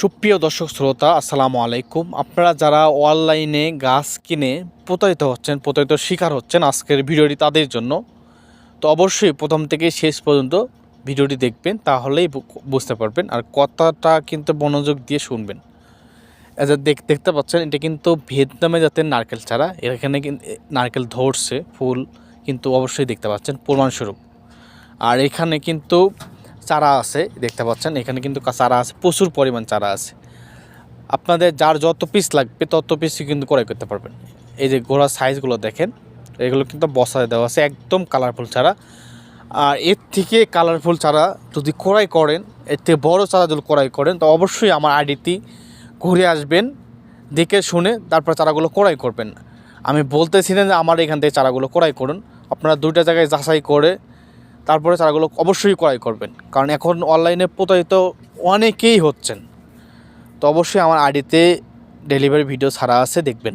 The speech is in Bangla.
সুপ্রিয় দর্শক শ্রোতা, আসসালামু আলাইকুম। আপনারা যারা অনলাইনে গাছ কিনে প্রতারিত হচ্ছেন, প্রতারিত শিকার হচ্ছেন, আজকের ভিডিওটি তাদের জন্য। তো অবশ্যই প্রথম থেকে শেষ পর্যন্ত ভিডিওটি দেখবেন, তাহলেই বুঝতে পারবেন আর কথাটা কিন্তু মনোযোগ দিয়ে শুনবেন। দেখ দেখতে পাচ্ছেন, এটা কিন্তু ভিয়েতনামে জাতের নারকেল চারা, এখানে নারকেল ধরছে, ফুল কিন্তু অবশ্যই দেখতে পাচ্ছেন, প্রমাণস্বরূপ। আর এখানে কিন্তু চারা আছে, দেখতে পাচ্ছেন, এখানে কিন্তু চারা আছে, প্রচুর পরিমাণ চারা আছে। আপনাদের যার যত পিস লাগবে, তত পিসই কিন্তু ক্রয় করতে পারবেন। এই যে ঘোড়ার সাইজগুলো দেখেন, এগুলো কিন্তু বসায় দেওয়া আছে, একদম কালারফুল চারা। আর এর থেকে কালারফুল চারা যদি ক্রয় করেন, এর থেকে বড়ো চারা যদি ক্রয় করেন, তো অবশ্যই আমার আইডিটি ঘুরে আসবেন, দেখে শুনে তারপর চারাগুলো ক্রয় করবেন। আমি বলতেছি না যে আমার এখান থেকে চারাগুলো ক্রয় করুন। আপনারা দুইটা জায়গায় যাচাই করে তারপরে চারাগুলো অবশ্যই ক্রয় করবেন। কারণ এখন অনলাইনে প্রতারিত অনেকেই হচ্ছেন। তো অবশ্যই আমার আইডিতে ডেলিভারি ভিডিও ছাড়া আছে, দেখবেন।